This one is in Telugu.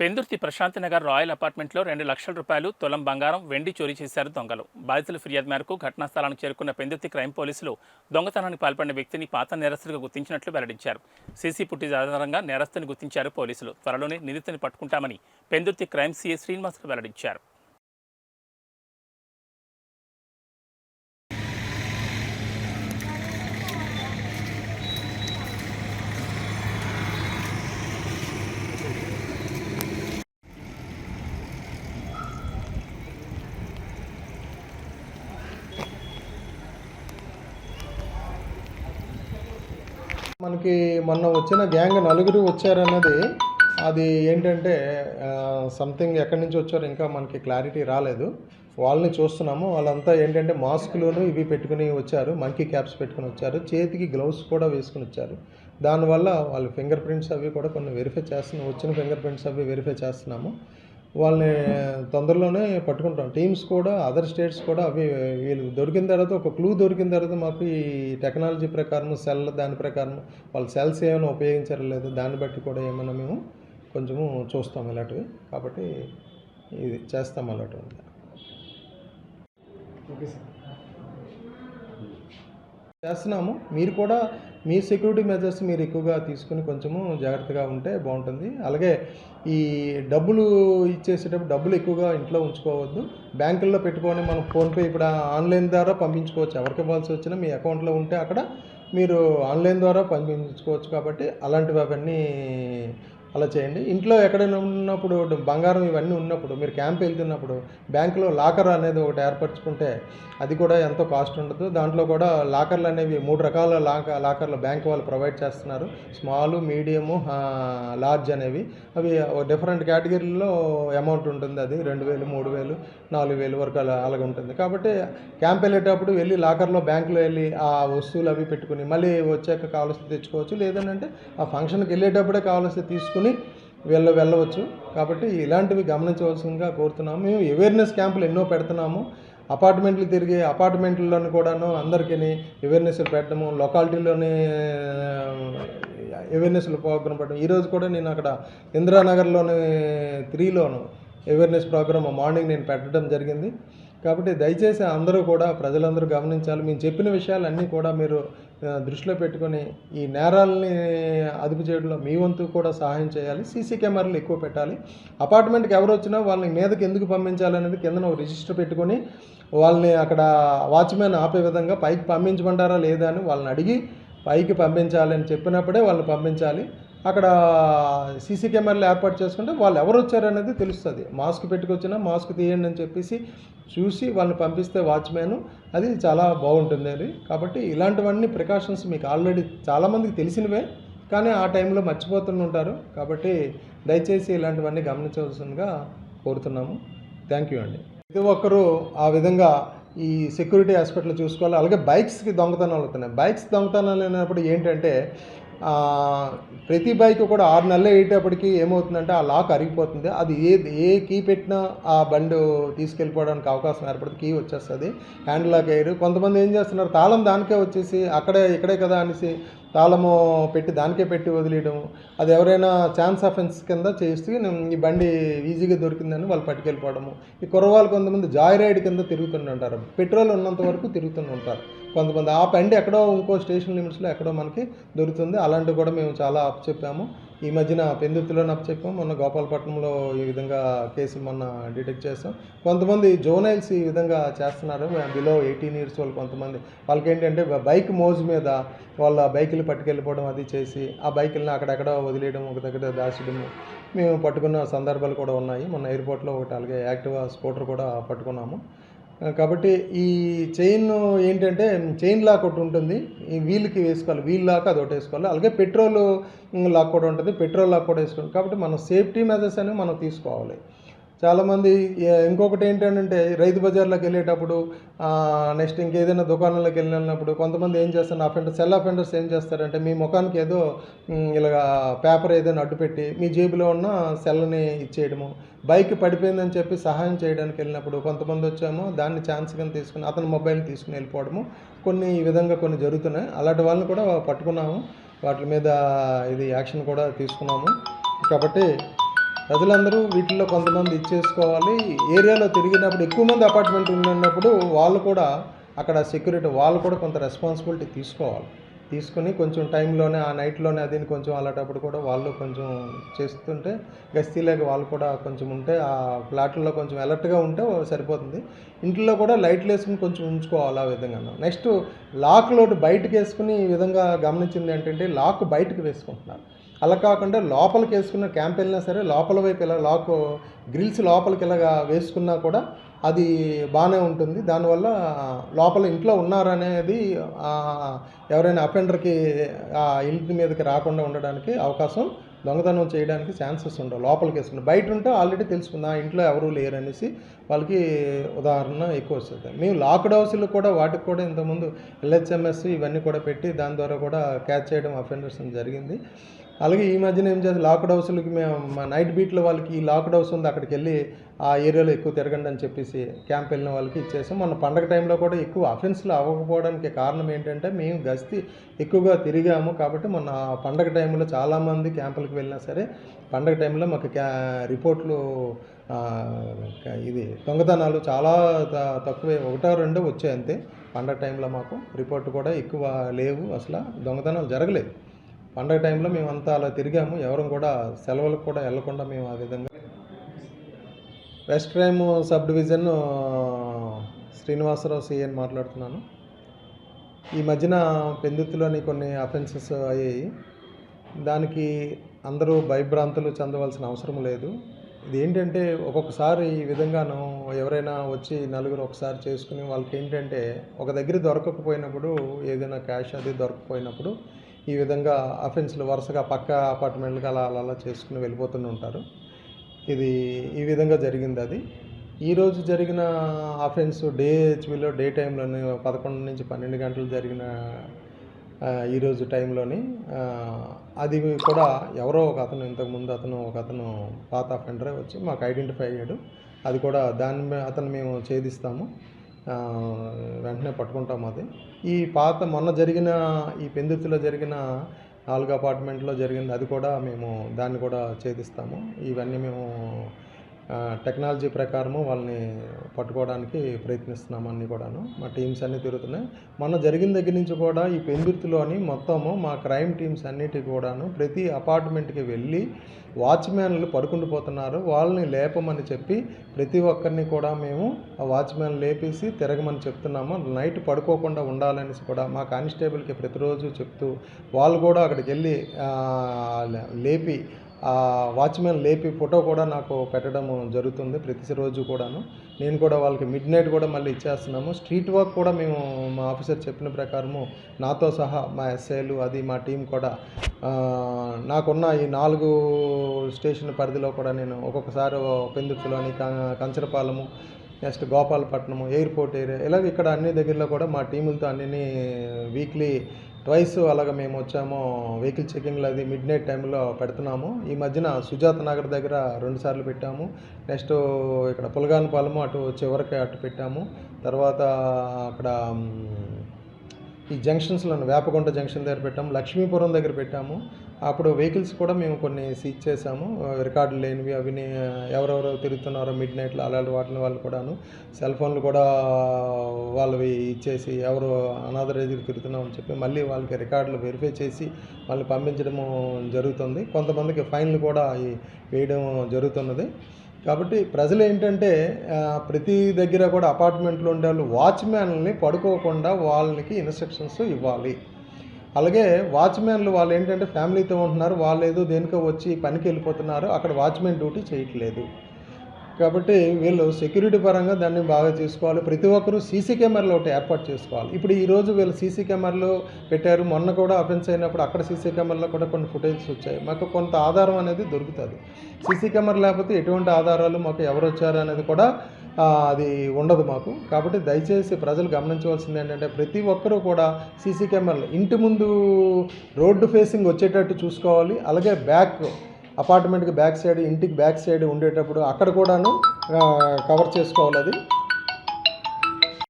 పెందుర్తి ప్రశాంత్ నగర్ రాయల్ అపార్ట్మెంట్లో రెండు లక్షల రూపాయలు తులం బంగారం వెండి చోరీ చేశారు దొంగలు. బాధితుల ఫిర్యాదు మేరకు ఘటనా స్థలానికి చేరుకున్న పెందుర్తి క్రైమ్ పోలీసులు దొంగతనానికి పాల్పడిన వ్యక్తిని పాత నేరస్తుడిగా గుర్తించినట్లు వెల్లడించారు. సీసీ ఫుటేజ్ ఆధారంగా నేరస్తుని గుర్తించారు పోలీసులు. త్వరలోనే నిందితుని పట్టుకుంటామని పెందుర్తి క్రైమ్ సీఏ శ్రీనివాసులు వెల్లడించారు. మనకి మొన్న వచ్చిన గ్యాంగ్ నలుగురు వచ్చారన్నది అది ఏంటంటే సంథింగ్ ఎక్కడి నుంచి వచ్చారో ఇంకా మనకి క్లారిటీ రాలేదు. వాళ్ళని చూస్తున్నాము. వాళ్ళంతా ఏంటంటే మాస్కులను ఇవి పెట్టుకుని వచ్చారు. మంకీ క్యాప్స్ పెట్టుకుని వచ్చారు. చేతికి గ్లౌస్ కూడా వేసుకుని వచ్చారు. దానివల్ల వాళ్ళ ఫింగర్ ప్రింట్స్ అవి కూడా కొన్ని వెరిఫై చేస్తున్నాం వచ్చిన ఫింగర్ ప్రింట్స్ అవి వెరిఫై చేస్తున్నాము. వాళ్ళని తొందరలోనే పట్టుకుంటాం. టీమ్స్ కూడా అదర్ స్టేట్స్ కూడా అవి వీళ్ళు దొరికిన తర్వాత ఒక క్లూ దొరికిన తర్వాత మాకు ఈ టెక్నాలజీ ప్రకారం సెల్ దాని ప్రకారం వాళ్ళ సెల్స్ ఏమైనా ఉపయోగించారో లేదో దాన్ని బట్టి కూడా ఏమైనా మేము కొంచెము చూస్తాం ఇలాంటివి. కాబట్టి ఇది చేస్తాం అలాంటివి ఓకే సార్. చేస్తున్నాము. మీరు కూడా మీ సెక్యూరిటీ మెజర్స్ మీరు ఎక్కువగా తీసుకుని కొంచెము జాగ్రత్తగా ఉంటే బాగుంటుంది. అలాగే ఈ డబ్బులు ఇచ్చేసేటప్పుడు డబ్బులు ఎక్కువగా ఇంట్లో ఉంచుకోవద్దు. బ్యాంకుల్లో పెట్టుకొని మనం ఫోన్పే ఇప్పుడు ఆన్లైన్ ద్వారా పంపించుకోవచ్చు. ఎవరికి ఇవ్వాల్సి వచ్చినా మీ అకౌంట్లో ఉంటే అక్కడ మీరు ఆన్లైన్ ద్వారా పంపించుకోవచ్చు కాబట్టి అలాంటివి అవన్నీ అలా చేయండి. ఇంట్లో ఎక్కడైనా ఉన్నప్పుడు బంగారం ఇవన్నీ ఉన్నప్పుడు మీరు క్యాంప్ వెళ్తున్నప్పుడు బ్యాంకులో లాకర్ అనేది ఒకటి ఏర్పరచుకుంటే అది కూడా ఎంతో కాస్ట్ ఉండదు. దాంట్లో కూడా లాకర్లు అనేవి మూడు రకాల లాక లాకర్లు బ్యాంక్ వాళ్ళు ప్రొవైడ్ చేస్తున్నారు. స్మాల్ మీడియము లార్జ్ అనేవి. అవి డిఫరెంట్ కేటగిరీలో అమౌంట్ ఉంటుంది. అది రెండు వేలు మూడు వేలు నాలుగు వేలు వరకు అలా అలాగే ఉంటుంది కాబట్టి క్యాంప్ వెళ్ళేటప్పుడు వెళ్ళి లాకర్లో బ్యాంకులో వెళ్ళి ఆ వస్తువులు అవి పెట్టుకుని మళ్ళీ వచ్చాక కావాల్సి తెచ్చుకోవచ్చు. లేదంటే ఆ ఫంక్షన్కి వెళ్ళేటప్పుడే కావాల్సి తీసుకుని వెళ్ళ వెళ్ళవచ్చు. కాబట్టి ఇలాంటివి గమనించవలసిందిగా కోరుతున్నాము. మేము అవేర్నెస్ క్యాంపులు ఎన్నో పెడుతున్నాము. అపార్ట్మెంట్లు తిరిగి అపార్ట్మెంట్లను కూడాను అందరికీ అవేర్నెస్ పెట్టడము లొకాలిటీలోనే అవేర్నెస్లు ప్రోగ్రామ్ పెట్టడం ఈరోజు కూడా నేను అక్కడ ఇందిరానగర్లోని త్రీలోను అవేర్నెస్ ప్రోగ్రామ్ మార్నింగ్ నేను పెట్టడం జరిగింది. కాబట్టి దయచేసి అందరూ కూడా ప్రజలందరూ గమనించాలి. మేము చెప్పిన విషయాలన్నీ కూడా మీరు దృష్టిలో పెట్టుకొని ఈ నేరాలని అదుపు చేయడంలో మీ వంతు కూడా సహాయం చేయాలి. సీసీ కెమెరాలు ఎక్కువ పెట్టాలి. అపార్ట్మెంట్కి ఎవరు వచ్చినా వాళ్ళని మీదకి ఎందుకు పంపించాలి అనేది కింద ఒక రిజిస్టర్ పెట్టుకొని వాళ్ళని అక్కడ వాచ్మెన్ ఆపే విధంగా పైకి పంపించమంటారా లేదా అని వాళ్ళని అడిగి పైకి పంపించాలని చెప్పినప్పుడే వాళ్ళని పంపించాలి. అక్కడ సీసీ కెమెరాలు ఏర్పాటు చేసుకుంటే వాళ్ళు ఎవరు వచ్చారనేది తెలుస్తుంది. మాస్క్ పెట్టుకొచ్చినా మాస్క్ తీయండి అని చెప్పేసి చూసి వాళ్ళని పంపిస్తే వాచ్మెన్ అది చాలా బాగుంటుంది అది. కాబట్టి ఇలాంటివన్నీ ప్రికాషన్స్ మీకు ఆల్రెడీ చాలామందికి తెలిసినవే. కానీ ఆ టైంలో మర్చిపోతూనే ఉంటారు. కాబట్టి దయచేసి ఇలాంటివన్నీ గమనించవలసిందిగా కోరుతున్నాము. థ్యాంక్ యూ అండి. ప్రతి ఒక్కరూ ఆ విధంగా ఈ సెక్యూరిటీ హాస్పిటల్ చూసుకోవాలి. అలాగే బైక్స్కి దొంగతనాలు అవుతున్నాయి. బైక్స్ దొంగతనాలు అయినప్పుడు ఏంటంటే ప్రతి బైక్ కూడా ఆరు నెలలు అయ్యేటప్పటికి ఏమవుతుందంటే ఆ లాక్ అరిగిపోతుంది. అది ఏ ఏ కీ పెట్టినా ఆ బండి తీసుకెళ్ళిపోవడానికి అవకాశం ఏర్పడుతుంది కీ వచ్చేస్తుంది. హ్యాండ్ లాక్ అయ్యారు. కొంతమంది ఏం చేస్తున్నారు తాళం దానికే వచ్చేసి అక్కడే ఇక్కడే కదా అనేసి తాళము పెట్టి దానికే పెట్టి వదిలేయడం. అది ఎవరైనా ఛాన్స్ అఫెన్స్ కింద చేస్తే ఈ బండి ఈజీగా దొరికిందని వాళ్ళు పట్టుకెళ్ళిపోవడము. ఈ కుర్రవాళ్ళు కొంతమంది జాయ్ రైడ్ కింద తిరుగుతుంటారు పెట్రోల్ ఉన్నంత వరకు తిరుగుతూ ఉంటారు. కొంతమంది ఆ పెండ్ ఎక్కడో ఇంకో స్టేషన్ లిమిట్స్లో ఎక్కడో మనకి దొరుకుతుంది. అలాంటివి కూడా మేము చాలా అప్ చెప్పాము. ఈ మధ్యన పెందుర్తిలోనే అప్ చెప్పాము. మొన్న గోపాలపట్నంలో ఈ విధంగా కేసు మొన్న డిటెక్ట్ చేస్తాం కొంతమంది జోనైల్స్ ఈ విధంగా చేస్తున్నారు. బిలో ఎయిటీన్ ఇయర్స్ వాళ్ళు కొంతమంది. వాళ్ళకి ఏంటంటే బైక్ మోజు మీద వాళ్ళ బైకులు పట్టుకెళ్ళిపోవడం అది చేసి ఆ బైకులను అక్కడెక్కడ వదిలేయడం ఒక దగ్గర దాచడము మేము పట్టుకున్న సందర్భాలు కూడా ఉన్నాయి. మొన్న ఎయిర్పోర్ట్లో ఒకటి అలాగే యాక్టివా స్కూటర్ కూడా పట్టుకున్నాము. కాబట్టి ఈ చైన్ ఏంటంటే చైన్ లాక్ ఒకటి ఉంటుంది. ఈ వీల్కి వేసుకోవాలి. వీల్ లాక్ అది ఒకటి వేసుకోవాలి. అలాగే పెట్రోల్ లాక్ కూడా ఉంటుంది. పెట్రోల్ లాక్ కూడా వేసుకోవాలి. కాబట్టి మనం సేఫ్టీ మెజర్స్ అనేవి మనం తీసుకోవాలి. చాలామంది ఇంకొకటి ఏంటంటే రైతు బజార్లోకి వెళ్ళేటప్పుడు నెక్స్ట్ ఇంకేదైనా దుకాణంలోకి వెళ్ళినప్పుడు కొంతమంది ఏం చేస్తారు అఫెండర్ సెల్ అఫెండర్స్ ఏం చేస్తారంటే మీ ముఖానికి ఏదో ఇలాగా పేపర్ ఏదైనా అడ్డు పెట్టి మీ జేబులో ఉన్న సెల్ని ఇచ్చేయడము బైక్ పడిపోయిందని చెప్పి సహాయం చేయడానికి వెళ్ళినప్పుడు కొంతమంది వచ్చామో దాన్ని ఛాన్స్ కింద తీసుకుని అతని మొబైల్ తీసుకుని వెళ్ళిపోవడము కొన్ని ఈ విధంగా కొన్ని జరుగుతున్నాయి. అలాంటి వాళ్ళని కూడా పట్టుకున్నాము వాటి మీద ఇది యాక్షన్ కూడా తీసుకున్నాము. కాబట్టి ప్రజలందరూ వీటిల్లో కొంతమంది ఇచ్చేసుకోవాలి ఏరియాలో తిరిగినప్పుడు ఎక్కువ మంది అపార్ట్మెంట్ ఉన్నప్పుడు వాళ్ళు కూడా అక్కడ సెక్యూరిటీ వాళ్ళు కూడా కొంత రెస్పాన్సిబిలిటీ తీసుకోవాలి. తీసుకుని కొంచెం టైంలోనే ఆ నైట్లోనే అది కొంచెం అలాంటప్పుడు కూడా వాళ్ళు కొంచెం చేస్తుంటే గస్తీలాగా వాళ్ళు కూడా కొంచెం ఉంటే ఆ ఫ్లాట్లలో కొంచెం అలర్ట్గా ఉంటే సరిపోతుంది. ఇంట్లో కూడా లైట్లు వేసుకుని కొంచెం ఉంచుకోవాలి ఆ విధంగా నెక్స్ట్ లాక్ లోటు బయటకు వేసుకుని ఈ విధంగా గమనించింది ఏంటంటే లాక్ బయటకు వేసుకుంటున్నారు. అలా కాకుండా లోపలికి వేసుకున్న క్యాంప్ వెళ్ళినా సరే లోపల వైపు ఇలా లాక్ గ్రిల్స్ లోపలికి ఇలాగా వేసుకున్నా కూడా అది బాగానే ఉంటుంది. దానివల్ల లోపల ఇంట్లో ఉన్నారనేది ఎవరైనా అఫెండర్కి ఆ ఇంటి మీదకి రాకుండా ఉండడానికి అవకాశం దొంగతనం చేయడానికి ఛాన్సెస్ ఉండవు. లోపలికి వేసుకుని బయట ఉంటే ఆల్రెడీ తెలుసుకుంది ఆ ఇంట్లో ఎవరూ లేరనేసి వాళ్ళకి ఉదాహరణ ఎక్కువ వస్తుంది. మేము లాక్డ్ హౌస్లు కూడా వాటికి కూడా ఇంతకుముందు ఎల్హెచ్ఎంఎస్ ఇవన్నీ కూడా పెట్టి దాని ద్వారా కూడా క్యాచ్ చేయడం అఫెండర్స్ జరిగింది. అలాగే ఈ మధ్యన ఏం చేస్తే లాక్డ్ హౌస్లకి మేము మా నైట్ బీట్లో వాళ్ళకి ఈ లాక్డ్ హౌస్ ఉంది అక్కడికి వెళ్ళి ఆ ఏరియాలో ఎక్కువ తిరగండి అని చెప్పేసి క్యాంప్ వెళ్ళిన వాళ్ళకి ఇచ్చేసాం. మన పండగ టైంలో కూడా ఎక్కువ అఫెన్స్లు అవ్వకపోవడానికి కారణం ఏంటంటే మేము గస్తీ ఎక్కువగా తిరిగాము కాబట్టి మొన్న పండగ టైంలో చాలామంది క్యాంపులకు వెళ్ళినా సరే పండగ టైంలో మాకు క్యా రిపోర్ట్లు ఇది దొంగతనాలు చాలా త- తక్కువే ఒకటో రెండో వచ్చాయి అంతే. పండగ టైంలో మాకు రిపోర్ట్ కూడా ఎక్కువ లేవు అసలు దొంగతనాలు జరగలేదు. పండగ టైంలో మేము అంతా అలా తిరిగాము. ఎవరం కూడా సెలవులకు కూడా వెళ్ళకుండా మేము ఆ విధంగా west crime sub division Srinivasa Rao CN మాట్లాడుతున్నాను. ఈ మధ్యన పెందుతులోని కొన్ని అఫెన్సెస్ అయ్యాయి. దానికి అందరూ భయభ్రాంతులు చెందవలసిన అవసరం లేదు. ఇది ఏంటంటే ఒక్కొక్కసారి ఈ విధంగాను ఎవరైనా వచ్చి నలుగురు ఒకసారి చేసుకుని వాళ్ళకి ఏంటంటే ఒక దగ్గర దొరకకపోయినప్పుడు ఏదైనా క్యాష్ అది దొరకకపోయినప్పుడు ఈ విధంగా అఫెన్స్లు వరుసగా పక్క అపార్ట్మెంట్లకు అలా అలా అలా చేసుకుని వెళ్ళిపోతూనే ఉంటారు. ఇది ఈ విధంగా జరిగింది అది. ఈరోజు జరిగిన అఫెన్స్ డే హెచ్బిలో డే టైంలోనే పదకొండు నుంచి పన్నెండు గంటలు జరిగిన ఈరోజు టైంలోని అది కూడా ఎవరో ఒక అతను ఇంతకుముందు అతను ఒక అతను పాత అఫెండరే వచ్చి మాకు ఐడెంటిఫై అయ్యాడు. అది కూడా దాన్ని అతను మేము ఛేదిస్తాము. వెంటనే పట్టుకుంటాం అది. ఈ పాత మొన్న జరిగిన ఈ పెందుర్తిలో జరిగిన నాలుగు అపార్ట్మెంట్లో జరిగింది అది కూడా మేము దాన్ని కూడా ఛేదిస్తాము. ఇవన్నీ మేము టెక్నాలజీ ప్రకారము వాళ్ళని పట్టుకోవడానికి ప్రయత్నిస్తున్నాము అన్నీ కూడాను. మా టీమ్స్ అన్నీ తిరుగుతున్నాయి. మొన్న జరిగిన దగ్గర నుంచి కూడా ఈ పెందుర్తిలోని మొత్తము మా క్రైమ్ టీమ్స్ అన్నిటి కూడాను ప్రతి అపార్ట్మెంట్కి వెళ్ళి వాచ్మ్యాన్లు పడుకుండిపోతున్నారు వాళ్ళని లేపమని చెప్పి ప్రతి ఒక్కరిని కూడా మేము ఆ వాచ్మ్యాన్ లేపేసి తిరగమని చెప్తున్నాము. నైట్ పడుకోకుండా ఉండాలనేసి కూడా మా కానిస్టేబుల్కి ప్రతిరోజు చెప్తూ వాళ్ళు కూడా అక్కడికి వెళ్ళి లేపి వాచ్మెన్ లేపి ఫోటో కూడా నాకు పెట్టడం జరుగుతుంది ప్రతిరోజు కూడాను. నేను కూడా వాళ్ళకి మిడ్ నైట్ కూడా మళ్ళీ ఇచ్చేస్తున్నాము. స్ట్రీట్ వర్క్ కూడా మేము మా ఆఫీసర్ చెప్పిన ప్రకారము నాతో సహా మా ఎస్ఐలు అది మా టీం కూడా నాకున్న ఈ నాలుగు స్టేషన్ పరిధిలో కూడా నేను ఒక్కొక్కసారి పెందుర్తిలోని క- Kancharapalem next Gopalapatnam airport area ఇలాగ ఇక్కడ అన్ని దగ్గరలో కూడా మా టీములతో అన్ని వీక్లీ ట్వైస్ అలాగ మేము వచ్చాము వెహికల్ చెకింగ్లో అది మిడ్ నైట్ టైంలో పెడుతున్నాము. ఈ మధ్యన సుజాత నగర్ దగ్గర రెండు సార్లు పెట్టాము. నెక్స్ట్ ఇక్కడ పులగానపాలెము అటు చివరికి అటు పెట్టాము. తర్వాత అక్కడ ఈ జంక్షన్స్లో వేపగుంట జంక్షన్ దగ్గర పెట్టాము. లక్ష్మీపురం దగ్గర పెట్టాము. అప్పుడు వెహికల్స్ కూడా మేము కొన్ని సీజ్ చేసాము రికార్డులు లేనివి అవి ఎవరెవరు తిరుగుతున్నారో మిడ్ నైట్లో అలాంటి వాటిని వాళ్ళు కూడాను సెల్ ఫోన్లు కూడా వాళ్ళవి ఇచ్చేసి ఎవరు అనాథరైజ్కి తిరుగుతున్నామని చెప్పి మళ్ళీ వాళ్ళకి రికార్డులు వెరిఫై చేసి వాళ్ళని పంపించడము జరుగుతుంది. కొంతమందికి ఫైన్లు కూడా వేయడం జరుగుతున్నది. కాబట్టి ప్రజలు ఏంటంటే ప్రతి దగ్గర కూడా అపార్ట్మెంట్లో ఉండే వాళ్ళు వాచ్మ్యాన్ని పడుకోకుండా వాళ్ళకి ఇన్స్ట్రక్షన్స్ ఇవ్వాలి. అలాగే వాచ్మెన్లు వాళ్ళు ఏంటంటే ఫ్యామిలీతో ఉంటున్నారు వాళ్ళు ఏదో దేనికో వచ్చి పనికి వెళ్ళిపోతున్నారు అక్కడ వాచ్మెన్ డ్యూటీ చేయట్లేదు. కాబట్టి వీళ్ళు సెక్యూరిటీ పరంగా దాన్ని బాగా చూసుకోవాలి. ప్రతి ఒక్కరూ సీసీ కెమెరాలు ఒకటి ఏర్పాటు చేసుకోవాలి. ఇప్పుడు ఈ రోజు వీళ్ళు సీసీ కెమెరాలు పెట్టారు. మొన్న కూడా అఫెన్స్ అయినప్పుడు అక్కడ సీసీ కెమెరాలో కూడా కొన్ని ఫుటేజెస్ వచ్చాయి. మాకు కొంత ఆధారం అనేది దొరుకుతుంది. సీసీ కెమెరా లేకపోతే ఎటువంటి ఆధారాలు మాకు ఎవరు వచ్చారు అనేది కూడా అది ఉండదు మాకు. కాబట్టి దయచేసి ప్రజలు గమనించవలసింది ఏంటంటే ప్రతి ఒక్కరూ కూడా సీసీ కెమెరాలు ఇంటి ముందు రోడ్డు ఫేసింగ్ వచ్చేటట్టు చూసుకోవాలి. అలాగే బ్యాక్ అపార్ట్మెంట్కి బ్యాక్ సైడ్ ఇంటికి బ్యాక్ సైడ్ ఉండేటప్పుడు అక్కడ కూడాను కవర్ చేసుకోవాలి అది.